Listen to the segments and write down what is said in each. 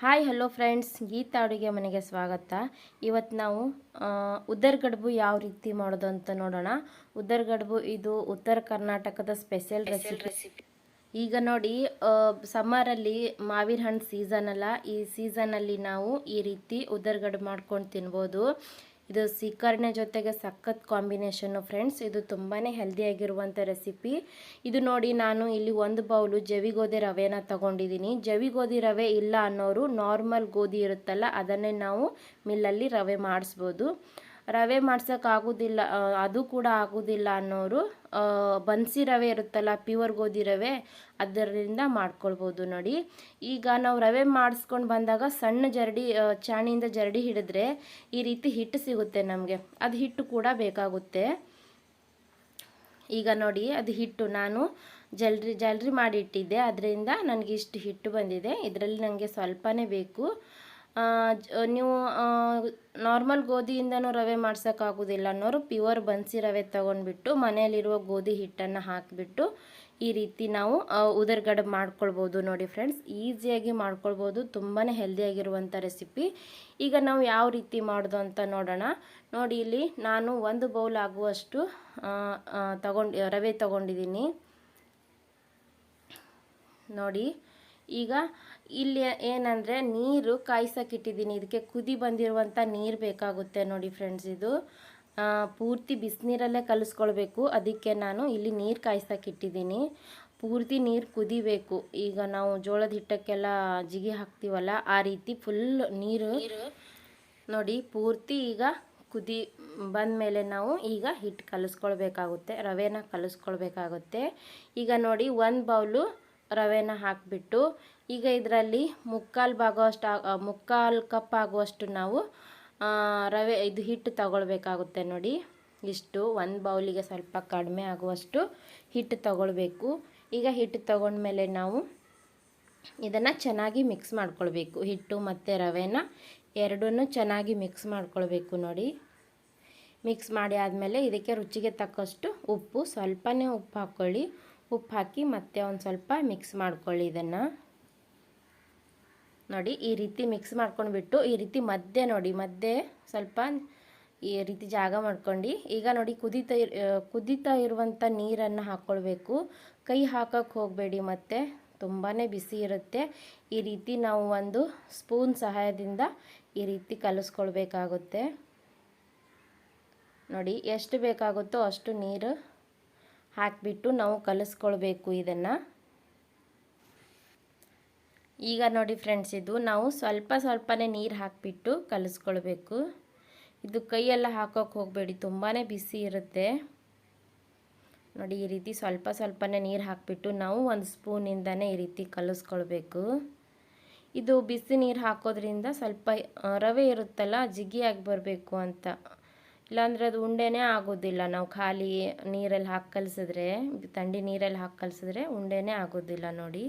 Hi hello friends. Geetha ಅಡುಗೆ ಮನೆಗೆ ಸ್ವಾಗತ. ಇವತ್ತು ನಾವು ಉದ್ದರ ಗಡ್ಬು ಯಾವ ರೀತಿ ಮಾಡೋದು ಅಂತ ನೋಡೋಣ. ಉದರ್ ಗಡ್ಬು ಇದು ಉತ್ತರ ಕರ್ನಾಟಕದ ಸ್ಪೆಷಲ್ ರೆಸಿಪಿ ಈಗ ನೋಡಿ ಸಮ್ಮರಲ್ಲಿ ಮಾವಿನ ಹಣ್ಣು ಸೀಸನ್ ಅಲ್ಲ. ಈ ಸೀಸನಲ್ಲಿ ನಾವು ಈ ರೀತಿ ಉದರ್ಗಡ್ಬು ಮಾಡ್ಕೊಂಡು ತಿನ್ಬೋದು. ಇದು ಸೀಕರ್ಣೆ ಜೊತೆಗೆ ಸಖತ್ ಕಾಂಬಿನೇಷನ್ನು ಫ್ರೆಂಡ್ಸ್ ಇದು ತುಂಬಾ ಹೆಲ್ದಿಯಾಗಿರುವಂಥ ರೆಸಿಪಿ ಇದು ನೋಡಿ ನಾನು ಇಲ್ಲಿ ಒಂದು ಬೌಲು ಜವಿ ಗೋಧಿ ರವೆನ ತಗೊಂಡಿದ್ದೀನಿ ಜವಿ ಗೋಧಿ ರವೆ ಇಲ್ಲ ಅನ್ನೋರು ನಾರ್ಮಲ್ ಗೋಧಿ ಇರುತ್ತಲ್ಲ, ಅದನ್ನೇ ನಾವು ಮಿಲ್ಲಲ್ಲಿ ರವೆ ಮಾಡಿಸ್ಬೋದು. ರವೆ ಮಾಡ್ಸೋಕ್ಕಾಗೋದಿಲ್ಲ ಅದು ಕೂಡ ಆಗೋದಿಲ್ಲ ಅನ್ನೋರು ಬನ್ಸಿ ರವೆ ಇರುತ್ತಲ್ಲ ಪ್ಯೂರ್ ಗೋಧಿ ರವೆ, ಅದರಿಂದ ಮಾಡ್ಕೊಳ್ಬೋದು ನೋಡಿ. ಈಗ ನಾವು ರವೆ ಮಾಡಿಸ್ಕೊಂಡು ಬಂದಾಗ ಸಣ್ಣ ಜರಡಿ ಚಾಣಿಯಿಂದ ಜರಡಿ ಹಿಡಿದ್ರೆ ಈ ರೀತಿ ಹಿಟ್ಟು ಸಿಗುತ್ತೆ ನಮಗೆ. ಅದು ಹಿಟ್ಟು ಕೂಡ ಬೇಕಾಗುತ್ತೆ. ಈಗ ನೋಡಿ, ಅದು ಹಿಟ್ಟು ನಾನು ಜಲ್ರಿ ಜಲ್ರಿ ಮಾಡಿಟ್ಟಿದ್ದೆ ಅದರಿಂದ ನನಗೆ ಇಷ್ಟು ಹಿಟ್ಟು ಬಂದಿದೆ. ಇದರಲ್ಲಿ ನನಗೆ ಸ್ವಲ್ಪನೇ ಬೇಕು. ನೀವು ನಾರ್ಮಲ್ ಗೋಧಿಯಿಂದನೂ ರವೆ ಮಾಡ್ಸೋಕ್ಕಾಗೋದಿಲ್ಲ ಅನ್ನೋರು ಪ್ಯೂರ್ ಬನ್ಸಿ ರವೆ ತೊಗೊಂಡ್ಬಿಟ್ಟು ಮನೆಯಲ್ಲಿರುವ ಗೋಧಿ ಹಿಟ್ಟನ್ನು ಹಾಕಿಬಿಟ್ಟು ಈ ರೀತಿ ನಾವು ಉದರ್ಗಡೆ ಮಾಡ್ಕೊಳ್ಬೋದು ನೋಡಿ ಫ್ರೆಂಡ್ಸ್ ಈಸಿಯಾಗಿ ಮಾಡ್ಕೊಳ್ಬೋದು ತುಂಬಾ ಹೆಲ್ದಿಯಾಗಿರುವಂಥ ರೆಸಿಪಿ ಈಗ ನಾವು ಯಾವ ರೀತಿ ಮಾಡೋದು ಅಂತ ನೋಡೋಣ. ನೋಡಿ ಇಲ್ಲಿ ನಾನು ಒಂದು ಬೌಲ್ ಆಗುವಷ್ಟು ತಗೊಂಡು, ರವೆ ತಗೊಂಡಿದ್ದೀನಿ. ನೋಡಿ, ಈಗ ಇಲ್ಲಿ ಏನಂದರೆ ನೀರು ಕಾಯ್ಸೋಕ್ಕಿಟ್ಟಿದ್ದೀನಿ. ಇದಕ್ಕೆ ಕುದಿ ಬಂದಿರುವಂಥ ನೀರು ಬೇಕಾಗುತ್ತೆ ನೋಡಿ ಫ್ರೆಂಡ್ಸ್ ಇದು. ಪೂರ್ತಿ ಬಿಸಿನೀರಲ್ಲೇ ಕಲಿಸ್ಕೊಳ್ಬೇಕು. ಅದಕ್ಕೆ ನಾನು ಇಲ್ಲಿ ನೀರು ಕಾಯ್ಸೋಕ್ಕಿಟ್ಟಿದ್ದೀನಿ. ಪೂರ್ತಿ ನೀರು ಕುದಿಬೇಕು. ಈಗ ನಾವು ಜೋಳದ ಹಿಟ್ಟಕ್ಕೆಲ್ಲ ಜಿಗಿ ಹಾಕ್ತೀವಲ್ಲ ಆ ರೀತಿ ಫುಲ್ ನೀರು ನೋಡಿ ಪೂರ್ತಿ ಈಗ ಕುದಿ ಬಂದಮೇಲೆ ನಾವು ಈಗ ಹಿಟ್ಟು ಕಲಿಸ್ಕೊಳ್ಬೇಕಾಗುತ್ತೆ ರವೆನ ಕಲಿಸ್ಕೊಳ್ಬೇಕಾಗುತ್ತೆ. ಈಗ ನೋಡಿ ಒಂದು ಬೌಲು ರವೆನ ಹಾಕಿಬಿಟ್ಟು ಈಗ ಇದರಲ್ಲಿ ಮುಕ್ಕಾಲು ಭಾಗುವಷ್ಟು ಆ- ಮುಕ್ಕಾಲು ಕಪ್ ಆಗುವಷ್ಟು ನಾವು ರವೆ, ಇದು ಹಿಟ್ಟು ತಗೊಳ್ಬೇಕಾಗುತ್ತೆ ನೋಡಿ. ಇಷ್ಟು, ಒಂದು ಬೌಲಿಗೆ ಸ್ವಲ್ಪ ಕಡಿಮೆ ಆಗುವಷ್ಟು ಹಿಟ್ಟು ತಗೊಳ್ಬೇಕು. ಈಗ ಹಿಟ್ಟು ತಗೊಂಡ್ಮೇಲೆ ನಾವು ಇದನ್ನು ಚೆನ್ನಾಗಿ ಮಿಕ್ಸ್ ಮಾಡ್ಕೊಳ್ಬೇಕು. ಹಿಟ್ಟು ಮತ್ತು ರವೆನ ಎರಡನ್ನು ಚೆನ್ನಾಗಿ ಮಿಕ್ಸ್ ಮಾಡ್ಕೊಳ್ಬೇಕು ನೋಡಿ. ಮಿಕ್ಸ್ ಮಾಡಿ ಆದಮೇಲೆ ಇದಕ್ಕೆ ರುಚಿಗೆ ತಕ್ಕಷ್ಟು ಉಪ್ಪು, ಸ್ವಲ್ಪನೇ ಉಪ್ಪು ಹಾಕ್ಕೊಳ್ಳಿ. ಉಪ್ಪು ಹಾಕಿ ಮತ್ತೆ ಒಂದು ಸ್ವಲ್ಪ ಮಿಕ್ಸ್ ಮಾಡ್ಕೊಳ್ಳಿ ಇದನ್ನು. ನೋಡಿ, ಈ ರೀತಿ ಮಿಕ್ಸ್ ಮಾಡ್ಕೊಂಡ್ಬಿಟ್ಟು, ಈ ರೀತಿ ಮಧ್ಯೆ ನೋಡಿ, ಮಧ್ಯೆ ಸ್ವಲ್ಪ ಈ ರೀತಿ ಜಾಗ ಮಾಡ್ಕೊಂಡು, ಈಗ ನೋಡಿ ಕುದೀತಾ ಕುದೀತಾ ಇರುವಂಥ ನೀರನ್ನು ಹಾಕ್ಕೊಳ್ಬೇಕು ಕೈ ಹಾಕೋಕ್ಕೆ ಹೋಗಬೇಡಿ ಮತ್ತೆ ತುಂಬಾ ಬಿಸಿ ಇರುತ್ತೆ. ಈ ರೀತಿ ನಾವು ಒಂದು ಸ್ಪೂನ್ ಸಹಾಯದಿಂದ ಈ ರೀತಿ ಕಲಿಸ್ಕೊಳ್ಬೇಕಾಗುತ್ತೆ. ನೋಡಿ, ಎಷ್ಟು ಬೇಕಾಗುತ್ತೋ ಅಷ್ಟು ನೀರು ಹಾಕಿಬಿಟ್ಟು ನಾವು ಕಲಿಸ್ಕೊಳ್ಬೇಕು ಇದನ್ನು. ಈಗ ನೋಡಿ ಫ್ರೆಂಡ್ಸ್ ಇದು ನಾವು ಸ್ವಲ್ಪ ಸ್ವಲ್ಪನೇ ನೀರು ಹಾಕಿಬಿಟ್ಟು ಕಲಿಸ್ಕೊಳ್ಬೇಕು. ಇದು ಕೈಯೆಲ್ಲ ಹಾಕೋಕೆ ಹೋಗಬೇಡಿ ತುಂಬಾ ಬಿಸಿ ಇರುತ್ತೆ. ನೋಡಿ, ಈ ರೀತಿ ಸ್ವಲ್ಪ ಸ್ವಲ್ಪನೇ ನೀರು ಹಾಕಿಬಿಟ್ಟು ನಾವು ಒಂದು ಸ್ಪೂನಿಂದನೇ ಈ ರೀತಿ ಕಲಿಸ್ಕೊಳ್ಬೇಕು. ಇದು ಬಿಸಿ ನೀರು ಹಾಕೋದ್ರಿಂದ ಸ್ವಲ್ಪ ರವೆ ಇರುತ್ತಲ್ಲ ಜಿಗಿಯಾಗಿ ಬರಬೇಕು ಅಂತ. ಇಲ್ಲಾಂದರೆ ಅದು ಉಂಡೆನೇ ಆಗೋದಿಲ್ಲ. ನಾವು ಖಾಲಿ ನೀರಲ್ಲಿ ಹಾಕಿ ಕಲಿಸಿದ್ರೆ ಥಂಡಿ ನೀರಲ್ಲಿ ಹಾಕಿ ಕಲಿಸಿದ್ರೆ ಉಂಡೆನೇ ಆಗೋದಿಲ್ಲ ನೋಡಿ.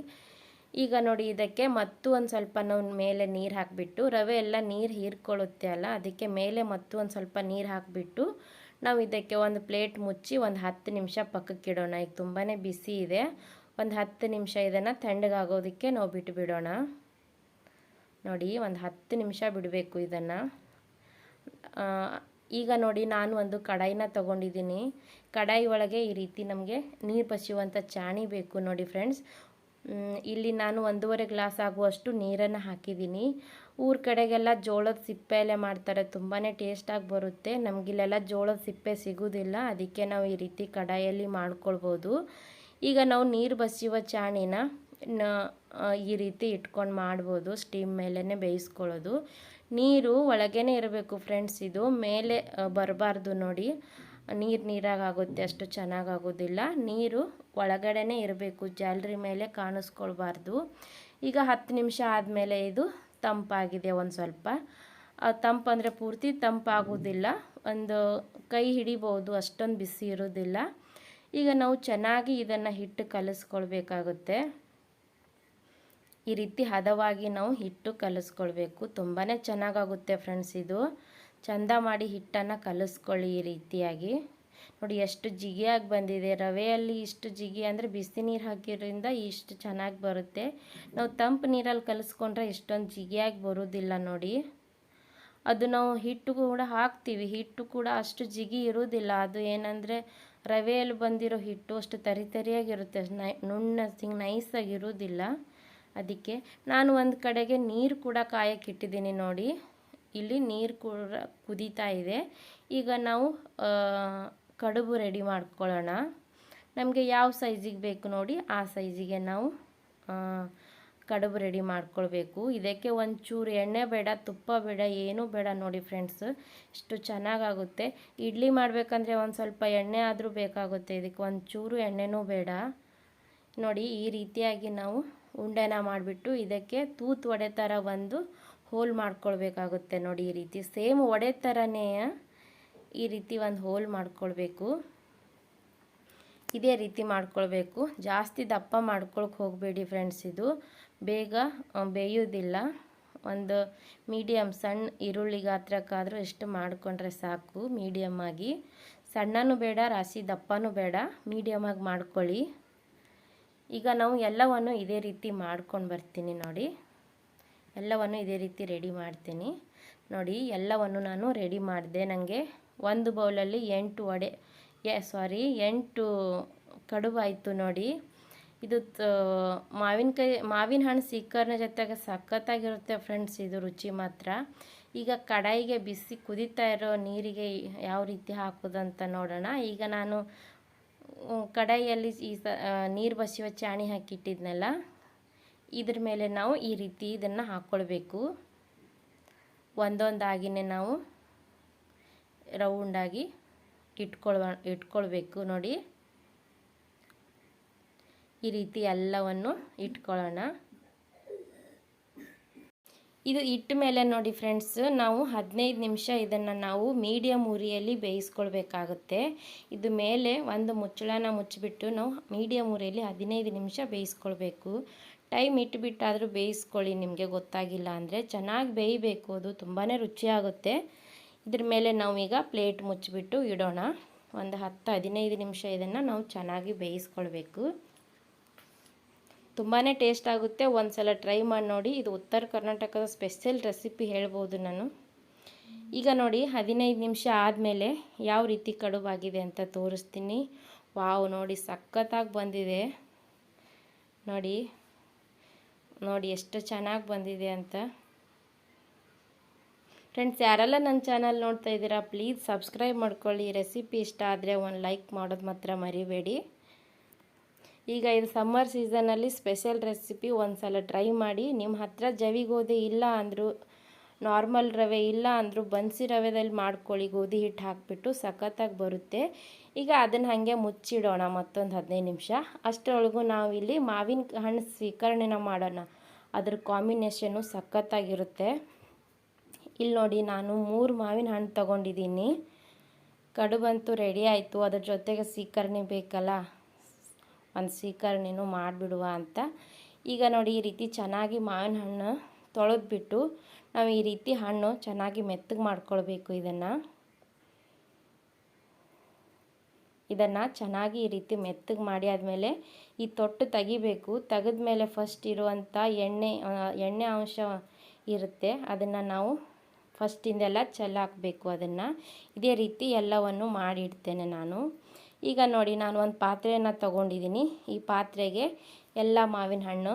ಈಗ ನೋಡಿ ಇದಕ್ಕೆ ಮತ್ತು ಒಂದು ಸ್ವಲ್ಪ ನಾವು ಮೇಲೆ ನೀರು ಹಾಕಿಬಿಟ್ಟು, ರವೆ ಎಲ್ಲ ನೀರು ಹೀರ್ಕೊಳ್ಳುತ್ತೆ ಅಲ್ಲ, ಅದಕ್ಕೆ ಮೇಲೆ ಮತ್ತು ಒಂದು ಸ್ವಲ್ಪ ನೀರು ಹಾಕಿಬಿಟ್ಟು ನಾವು ಇದಕ್ಕೆ ಒಂದು ಪ್ಲೇಟ್ ಮುಚ್ಚಿ ಒಂದು ಹತ್ತು ನಿಮಿಷ ಪಕ್ಕಕ್ಕೆ ಇಡೋಣ ಈಗ ತುಂಬಾ ಬಿಸಿ ಇದೆ. ಒಂದು ಹತ್ತು ನಿಮಿಷ ಇದನ್ನು ತಣ್ಣಗಾಗೋದಕ್ಕೆ ನಾವು ಬಿಟ್ಟುಬಿಡೋಣ ನೋಡಿ ಒಂದು ಹತ್ತು ನಿಮಿಷ ಬಿಡಬೇಕು ಇದನ್ನು. ಈಗ ನೋಡಿ ನಾನು ಒಂದು ಕಡಾಯಿನ ತೊಗೊಂಡಿದ್ದೀನಿ. ಕಡಾಯಿ ಒಳಗೆ ಈ ರೀತಿ ನಮಗೆ ನೀರು ಪಸಿಯುವಂಥ ಚಾಣಿ ಬೇಕು ನೋಡಿ ಫ್ರೆಂಡ್ಸ್. ಇಲ್ಲಿ ನಾನು ಒಂದೂವರೆ ಗ್ಲಾಸ್ ಆಗುವಷ್ಟು ನೀರನ್ನು ಹಾಕಿದ್ದೀನಿ. ಊರ ಕಡೆಗೆಲ್ಲ ಜೋಳದ ಸಿಪ್ಪೆಯಲ್ಲೇ ಮಾಡ್ತಾರೆ ತುಂಬಾ ಟೇಸ್ಟಾಗಿ ಬರುತ್ತೆ. ನಮಗಿಲ್ಲೆಲ್ಲ ಜೋಳದ ಸಿಪ್ಪೆ ಸಿಗೋದಿಲ್ಲ, ಅದಕ್ಕೆ ನಾವು ಈ ರೀತಿ ಕಡಾಯಲ್ಲಿ ಮಾಡ್ಕೊಳ್ಬೋದು. ಈಗ ನಾವು ನೀರು ಬಸಿಯುವ ಚಾಣಿನ ಈ ರೀತಿ ಇಟ್ಕೊಂಡು ಮಾಡ್ಬೋದು ಸ್ಟೀಮ್ ಮೇಲೇ ಬೇಯಿಸ್ಕೊಳ್ಳೋದು. ನೀರು ಒಳಗೇ ಇರಬೇಕು ಫ್ರೆಂಡ್ಸ್ ಇದು, ಮೇಲೆ ಬರಬಾರ್ದು ನೋಡಿ. ನೀರು ಆಗುತ್ತೆ ಅಷ್ಟು ಚೆನ್ನಾಗಾಗೋದಿಲ್ಲ. ನೀರು ಒಳಗಡೆನೇ ಇರಬೇಕು, ಜಾಲರಿ ಮೇಲೆ ಕಾಣಿಸ್ಕೊಳ್ಬಾರ್ದು. ಈಗ ಹತ್ತು ನಿಮಿಷ ಆದಮೇಲೆ ಇದು ತಂಪಾಗಿದೆ ಒಂದು ಸ್ವಲ್ಪ. ತಂಪಂದರೆ ಪೂರ್ತಿ ತಂಪಾಗೋದಿಲ್ಲ. ಒಂದು ಕೈ ಹಿಡಿಬೋದು, ಅಷ್ಟೊಂದು ಬಿಸಿ ಇರೋದಿಲ್ಲ. ಈಗ ನಾವು ಚೆನ್ನಾಗಿ ಇದನ್ನು ಹಿಟ್ಟು ಕಲಿಸ್ಕೊಳ್ಬೇಕಾಗುತ್ತೆ. ಈ ರೀತಿ ಹದವಾಗಿ ನಾವು ಹಿಟ್ಟು ಕಲಿಸ್ಕೊಳ್ಬೇಕು. ತುಂಬಾ ಚೆನ್ನಾಗಾಗುತ್ತೆ ಫ್ರೆಂಡ್ಸ್ ಇದು. ಚಂದ ಮಾಡಿ ಹಿಟ್ಟನ್ನು ಕಲಿಸ್ಕೊಳ್ಳಿ ಈ ರೀತಿಯಾಗಿ. ನೋಡಿ ಎಷ್ಟು ಜಿಗಿಯಾಗಿ ಬಂದಿದೆ. ರವೆಯಲ್ಲಿ ಇಷ್ಟು ಜಿಗಿ ಅಂದರೆ ಬಿಸಿ ನೀರು ಹಾಕಿರೋದ್ರಿಂದ ಇಷ್ಟು ಚೆನ್ನಾಗಿ ಬರುತ್ತೆ. ನಾವು ತಂಪು ನೀರಲ್ಲಿ ಕಲಿಸ್ಕೊಂಡ್ರೆ ಇಷ್ಟೊಂದು ಜಿಗಿಯಾಗಿ ಬರೋದಿಲ್ಲ ನೋಡಿ. ಅದು ನಾವು ಹಿಟ್ಟು ಕೂಡ ಹಾಕ್ತೀವಿ. ಹಿಟ್ಟು ಕೂಡ ಅಷ್ಟು ಜಿಗಿ ಇರೋದಿಲ್ಲ. ಅದು ಏನಂದರೆ ರವೆಯಲ್ಲಿ ಬಂದಿರೋ ಹಿಟ್ಟು ಅಷ್ಟು ತರಿ ತರಿಯಾಗಿರುತ್ತೆ. ನೈ, ನುಣ್ಣ ಹಿಂಗೆ ನೈಸಾಗಿರುವುದಿಲ್ಲ ಅದಕ್ಕೆ ನಾನು ಒಂದು ಕಡೆಗೆ ನೀರು ಕೂಡ ಕಾಯಕ್ಕಿಟ್ಟಿದ್ದೀನಿ ನೋಡಿ. ಇಲ್ಲಿ ನೀರು ಕೂಡ ಕುದೀತಾ ಇದೆ. ಈಗ ನಾವು ಕಡುಬು ರೆಡಿ ಮಾಡ್ಕೊಳ್ಳೋಣ. ನಮಗೆ ಯಾವ ಸೈಜಿಗೆ ಬೇಕು ನೋಡಿ, ಆ ಸೈಜಿಗೆ ನಾವು ಕಡುಬು ರೆಡಿ ಮಾಡ್ಕೊಳ್ಬೇಕು. ಇದಕ್ಕೆ ಒಂಚೂರು ಎಣ್ಣೆ ಬೇಡ, ತುಪ್ಪ ಬೇಡ, ಏನೂ ಬೇಡ ನೋಡಿ ಫ್ರೆಂಡ್ಸ್ ಇಷ್ಟು ಚೆನ್ನಾಗಾಗುತ್ತೆ. ಇಡ್ಲಿ ಮಾಡಬೇಕಂದ್ರೆ ಒಂದು ಸ್ವಲ್ಪ ಎಣ್ಣೆ ಆದರೂ ಬೇಕಾಗುತ್ತೆ. ಇದಕ್ಕೆ ಒಂಚೂರು ಎಣ್ಣೆನೂ ಬೇಡ. ನೋಡಿ, ಈ ರೀತಿಯಾಗಿ ನಾವು ಉಂಡೆನ ಮಾಡಿಬಿಟ್ಟು ಇದಕ್ಕೆ ತೂತು ಒಡೆ ಥರ ಒಂದು ಹೋಲ್ ಮಾಡ್ಕೊಳ್ಬೇಕಾಗುತ್ತೆ ನೋಡಿ ಈ ರೀತಿ. ಸೇಮ್ ಒಡೆ ಥರನೇ ಈ ರೀತಿ ಒಂದು ಹೋಲ್ ಮಾಡ್ಕೊಳ್ಬೇಕು. ಇದೇ ರೀತಿ ಮಾಡ್ಕೊಳ್ಬೇಕು. ಜಾಸ್ತಿ ದಪ್ಪ ಮಾಡ್ಕೊಳಕ್ಕೆ ಹೋಗಬೇಡಿ ಫ್ರೆಂಡ್ಸ್ ಇದು. ಬೇಗ ಬೇಯೋದಿಲ್ಲ. ಒಂದು ಮೀಡಿಯಮ್ ಸಣ್ಣ ಈರುಳ್ಳಿ ಗಾತ್ರಕ್ಕಾದರೂ ಎಷ್ಟು ಮಾಡಿಕೊಂಡ್ರೆ ಸಾಕು ಮೀಡಿಯಮ್ ಆಗಿ. ಸಣ್ಣನೂ ಬೇಡ, ರಾಶಿ ದಪ್ಪನೂ ಬೇಡ. ಮೀಡಿಯಮಾಗಿ ಮಾಡ್ಕೊಳ್ಳಿ. ಈಗ ನಾವು ಎಲ್ಲವನ್ನು ಇದೇ ರೀತಿ ಮಾಡ್ಕೊಂಡು ಬರ್ತೀನಿ ನೋಡಿ. ಎಲ್ಲವನ್ನು ಇದೇ ರೀತಿ ರೆಡಿ ಮಾಡ್ತೀನಿ. ನೋಡಿ, ಎಲ್ಲವನ್ನು ನಾನು ರೆಡಿ ಮಾಡಿದೆ. ನನಗೆ ಒಂದು ಬೌಲಲ್ಲಿ ಎಂಟು ವಡೆ, ಎ, ಸಾರಿ, ಎಂಟು ಕಡುಬಾಯಿತು ನೋಡಿ. ಇದು ಮಾವಿನಕಾಯಿ, ಮಾವಿನ ಹಣ್ಣು ಸಿಕ್ಕರ್ನ ಜೊತೆಗೆ ಸಖತ್ತಾಗಿರುತ್ತೆ ಫ್ರೆಂಡ್ಸ್, ಇದು ರುಚಿ ಮಾತ್ರ. ಈಗ ಕಡಾಯಿಗೆ ಬಿಸಿ ಕುದೀತಾ ಇರೋ ನೀರಿಗೆ ಯಾವ ರೀತಿ ಹಾಕೋದಂತ ನೋಡೋಣ. ಈಗ ನಾನು ಕಡಾಯಿಯಲ್ಲಿ ಈ ಸ ನೀರು ಬಸಿಯುವ ಚಾಣಿ ಹಾಕಿಟ್ಟಿದ್ನಲ್ಲ ಇದ್ರ ಮೇಲೆ ನಾವು ಈ ರೀತಿ ಇದನ್ನು ಹಾಕ್ಕೊಳ್ಬೇಕು ಒಂದೊಂದಾಗಿನೇ ನಾವು ರೌಂಡಾಗಿ ಇಟ್ಕೊಳ್ವ, ಇಟ್ಕೊಳ್ಬೇಕು ನೋಡಿ. ಈ ರೀತಿ ಎಲ್ಲವನ್ನು ಇಟ್ಕೊಳ್ಳೋಣ. ಇದು ಇಟ್ಟ ಮೇಲೆ ನೋಡಿ ಫ್ರೆಂಡ್ಸ್, ನಾವು ಹದಿನೈದು ನಿಮಿಷ ಇದನ್ನು ನಾವು ಮೀಡಿಯಮ್ ಉರಿಯಲ್ಲಿ ಬೇಯಿಸ್ಕೊಳ್ಬೇಕಾಗುತ್ತೆ. ಇದು ಮೇಲೆ ಒಂದು ಮುಚ್ಚಳನ ಮುಚ್ಚಿಬಿಟ್ಟು ನಾವು ಮೀಡಿಯಮ್ ಉರಿಯಲ್ಲಿ ಹದಿನೈದು ನಿಮಿಷ ಬೇಯಿಸ್ಕೊಳ್ಬೇಕು. ಟೈಮ್ ಇಟ್ಬಿಟ್ಟಾದರೂ ಬೇಯಿಸ್ಕೊಳ್ಳಿ, ನಿಮಗೆ ಗೊತ್ತಾಗಿಲ್ಲ ಅಂದರೆ ಚೆನ್ನಾಗಿ ಬೇಯಬೇಕು, ಅದು ತುಂಬಾ ರುಚಿಯಾಗುತ್ತೆ. ಇದ್ರ ಮೇಲೆ ನಾವೀಗ ಪ್ಲೇಟ್ ಮುಚ್ಚಿಬಿಟ್ಟು ಇಡೋಣ. ಒಂದು ಹತ್ತು ಹದಿನೈದು ನಿಮಿಷ ಇದನ್ನು ನಾವು ಚೆನ್ನಾಗಿ ಬೇಯಿಸ್ಕೊಳ್ಬೇಕು. ತುಂಬಾ ಟೇಸ್ಟ್ ಆಗುತ್ತೆ. ಒಂದು ಸಲ ಟ್ರೈ ಮಾಡಿ ನೋಡಿ. ಇದು ಉತ್ತರ ಕರ್ನಾಟಕದ ಸ್ಪೆಷಲ್ ರೆಸಿಪಿ ಹೇಳ್ಬೋದು ನಾನು. ಈಗ ನೋಡಿ, ಹದಿನೈದು ನಿಮಿಷ ಆದಮೇಲೆ ಯಾವ ರೀತಿ ಕಡುಬಾಗಿದೆ ಅಂತ ತೋರಿಸ್ತೀನಿ. ವಾವ್, ನೋಡಿ ಸಖತ್ತಾಗಿ ಬಂದಿದೆ. ನೋಡಿ. ನೋಡಿ ಎಷ್ಟು ಚೆನ್ನಾಗಿ ಬಂದಿದೆ ಅಂತ. ಫ್ರೆಂಡ್ಸ್ ಯಾರೆಲ್ಲ ನನ್ನ ಚಾನಲ್ ನೋಡ್ತಾ ಇದ್ದೀರಾ ಪ್ಲೀಸ್ ಸಬ್ಸ್ಕ್ರೈಬ್ ಮಾಡ್ಕೊಳ್ಳಿ. ರೆಸಿಪಿ ಇಷ್ಟ ಆದರೆ ಒಂದು ಲೈಕ್ ಮಾಡೋದು ಮಾತ್ರ ಮರಿಬೇಡಿ. ಈಗ ಇದು ಸಮ್ಮರ್ ಸೀಸನಲ್ಲಿ ಸ್ಪೆಷಲ್ ರೆಸಿಪಿ ಒಂದು ಸಲ ಟ್ರೈ ಮಾಡಿ. ನಿಮ್ಮ ಹತ್ರ ಜವಿಗೋದೇ ಇಲ್ಲ ಅಂದರೂ ನಾರ್ಮಲ್ ರವೆ ಇಲ್ಲ ಅಂದರೂ ಬನ್ಸಿ ರವೆದಲ್ಲಿ ಮಾಡ್ಕೊಳ್ಳಿ, ಗೋಧಿ ಹಿಟ್ಟು ಹಾಕಿಬಿಟ್ಟು ಸಖತ್ತಾಗಿ ಬರುತ್ತೆ. ಈಗ ಅದನ್ನು ಹಾಗೆ ಮುಚ್ಚಿಡೋಣ ಮತ್ತೊಂದು ಹದಿನೈದು ನಿಮಿಷ. ಅಷ್ಟರೊಳಗೂ ನಾವಿಲ್ಲಿ ಮಾವಿನ ಹಣ್ಣು ಸ್ವೀಕರಣೆನ ಮಾಡೋಣ. ಅದ್ರ ಕಾಂಬಿನೇಷನ್ನು ಸಖತ್ತಾಗಿರುತ್ತೆ. ಇಲ್ಲಿ ನೋಡಿ ನಾನು ಮೂರು ಮಾವಿನ ಹಣ್ಣು ತೊಗೊಂಡಿದ್ದೀನಿ. ಕಡುಬಂತೂ ರೆಡಿ ಆಯಿತು. ಅದ್ರ ಜೊತೆಗೆ ಸ್ವೀಕರಣೆ ಬೇಕಲ್ಲ? ಒಂದು ಸ್ವೀಕರಣೆನೂ ಮಾಡಿಬಿಡುವ ಅಂತ. ಈಗ ನೋಡಿ ಈ ರೀತಿ ಚೆನ್ನಾಗಿ ಮಾವಿನ ಹಣ್ಣು ತೊಳೆದ್ಬಿಟ್ಟು ನಾವು ಈ ರೀತಿ ಹಣ್ಣು ಚೆನ್ನಾಗಿ ಮೆತ್ತಗೆ ಮಾಡ್ಕೊಳ್ಬೇಕು ಇದನ್ನು. ಇದನ್ನು ಚೆನ್ನಾಗಿ ಈ ರೀತಿ ಮೆತ್ತಗೆ ಮಾಡಿ ಆದಮೇಲೆ ಈ ತೊಟ್ಟು ತೆಗಿಬೇಕು. ತೆಗೆದ ಮೇಲೆ ಫಸ್ಟ್ ಇರುವಂಥ ಎಣ್ಣೆ ಎಣ್ಣೆ ಅಂಶ ಇರುತ್ತೆ. ಅದನ್ನು ನಾವು ಫಸ್ಟಿಂದೆಲ್ಲ ಚೆಲ್ಲಾಕಬೇಕು ಅದನ್ನು. ಇದೇ ರೀತಿ ಎಲ್ಲವನ್ನು ಮಾಡಿಡ್ತೇನೆ ನಾನು. ಈಗ ನೋಡಿ ನಾನು ಒಂದು ಪಾತ್ರೆಯನ್ನು ತಗೊಂಡಿದ್ದೀನಿ ಈ ಪಾತ್ರೆಗೆ ಎಲ್ಲ ಮಾವಿನ ಹಣ್ಣು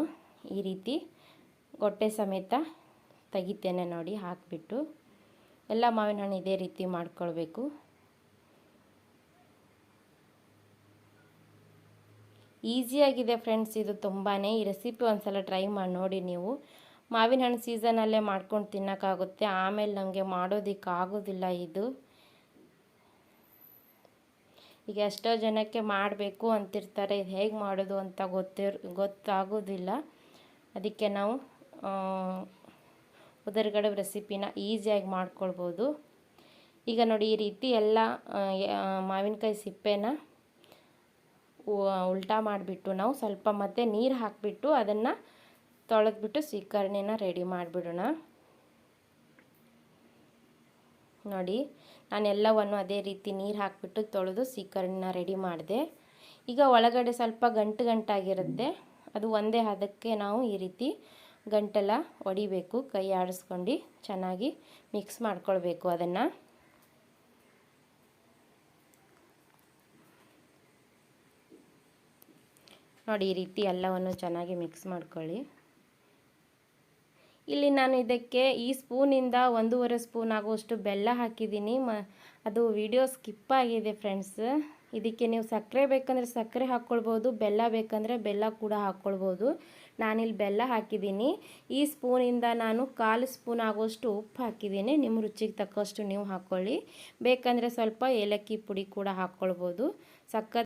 ಈ ರೀತಿ, ಗೊಟ್ಟೆ ಸಮೇತ ತೆಗಿತೇನೆ ನೋಡಿ, ಹಾಕಿಬಿಟ್ಟು ಎಲ್ಲ ಮಾವಿನ ಹಣ್ಣು ಇದೇ ರೀತಿ ಮಾಡ್ಕೊಳ್ಬೇಕು. ಈಸಿಯಾಗಿದೆ ಫ್ರೆಂಡ್ಸ್, ಇದು ತುಂಬಾ ಈ ರೆಸಿಪಿ ಒಂದ್ಸಲ ಟ್ರೈ ಮಾಡಿ ನೋಡಿ ನೀವು. ಮಾವಿನ ಹಣ್ಣು ಸೀಸನಲ್ಲೇ ಮಾಡ್ಕೊಂಡು ತಿನ್ನೋಕ್ಕಾಗುತ್ತೆ. ಆಮೇಲೆ ನಮಗೆ ಮಾಡೋದಕ್ಕೆ ಆಗೋದಿಲ್ಲ ಇದು. ಈಗ ಎಷ್ಟೋ ಜನಕ್ಕೆ ಮಾಡಬೇಕು ಅಂತಿರ್ತಾರೆ, ಇದು ಹೇಗೆ ಮಾಡೋದು ಅಂತ ಗೊತ್ತಿರ್, ಗೊತ್ತಾಗೋದಿಲ್ಲ. ಅದಕ್ಕೆ ನಾವು ಉದರ್ಗಡೆ ರೆಸಿಪಿನ ಈಸಿಯಾಗಿ ಮಾಡ್ಕೊಳ್ಬೋದು. ಈಗ ನೋಡಿ ಈ ರೀತಿ ಎಲ್ಲ ಮಾವಿನಕಾಯಿ ಸಿಪ್ಪೆನ ಉಲ್ಟಾ ಮಾಡಿಬಿಟ್ಟು ನಾವು ಸ್ವಲ್ಪ ಮತ್ತೆ ನೀರು ಹಾಕಿಬಿಟ್ಟು ಅದನ್ನು ತೊಳೆದ್ಬಿಟ್ಟು ಸ್ವೀಕರಣೆನ ರೆಡಿ ಮಾಡಿಬಿಡೋಣ. ನೋಡಿ, ನಾನೆಲ್ಲವನ್ನು ಅದೇ ರೀತಿ ನೀರು ಹಾಕಿಬಿಟ್ಟು ತೊಳೆದು ಸೀಕರಣೆನ ರೆಡಿ ಮಾಡಿದೆ. ಈಗ ಒಳಗಡೆ ಸ್ವಲ್ಪ ಗಂಟು ಗಂಟಾಗಿರುತ್ತೆ. ಅದು ಒಂದೇ ಹದಕ್ಕೆ ನಾವು ಈ ರೀತಿ ಗಂಟೆಲ್ಲ ಹೊಡಿಬೇಕು ಕೈ ಆಡಿಸ್ಕೊಂಡು ಚೆನ್ನಾಗಿ ಮಿಕ್ಸ್ ಮಾಡ್ಕೊಳ್ಬೇಕು ಅದನ್ನು. ನೋಡಿ, ಈ ರೀತಿ ಎಲ್ಲವನ್ನು ಚೆನ್ನಾಗಿ ಮಿಕ್ಸ್ ಮಾಡ್ಕೊಳ್ಳಿ. ಇಲ್ಲಿ ನಾನು ಇದಕ್ಕೆ ಈ ಸ್ಪೂನಿಂದ ಒಂದೂವರೆ ಸ್ಪೂನ್ ಆಗುವಷ್ಟು ಬೆಲ್ಲ ಹಾಕಿದ್ದೀನಿ. ಮ, ಅದು ವಿಡಿಯೋ ಸ್ಕಿಪ್ ಆಗಿದೆ ಫ್ರೆಂಡ್ಸ್. ಇದಕ್ಕೆ ನೀವು ಸಕ್ಕರೆ ಬೇಕಂದರೆ ಸಕ್ಕರೆ ಹಾಕ್ಕೊಳ್ಬೋದು, ಬೆಲ್ಲ ಬೇಕಂದರೆ ಬೆಲ್ಲ ಕೂಡ ಹಾಕ್ಕೊಳ್ಬೋದು. ನಾನಿಲ್ಲಿ ಬೆಲ್ಲ ಹಾಕಿದ್ದೀನಿ. ಈ ಸ್ಪೂನಿಂದ ನಾನು ಕಾಲು ಸ್ಪೂನ್ ಆಗೋಷ್ಟು ಉಪ್ಪು ಹಾಕಿದ್ದೀನಿ. ನಿಮ್ಮ ರುಚಿಗೆ ತಕ್ಕಷ್ಟು ನೀವು ಹಾಕ್ಕೊಳ್ಳಿ ಬೇಕಂದರೆ ಸ್ವಲ್ಪ ಏಲಕ್ಕಿ ಪುಡಿ ಕೂಡ ಹಾಕ್ಕೊಳ್ಬೋದು. ಸಕ್ಕ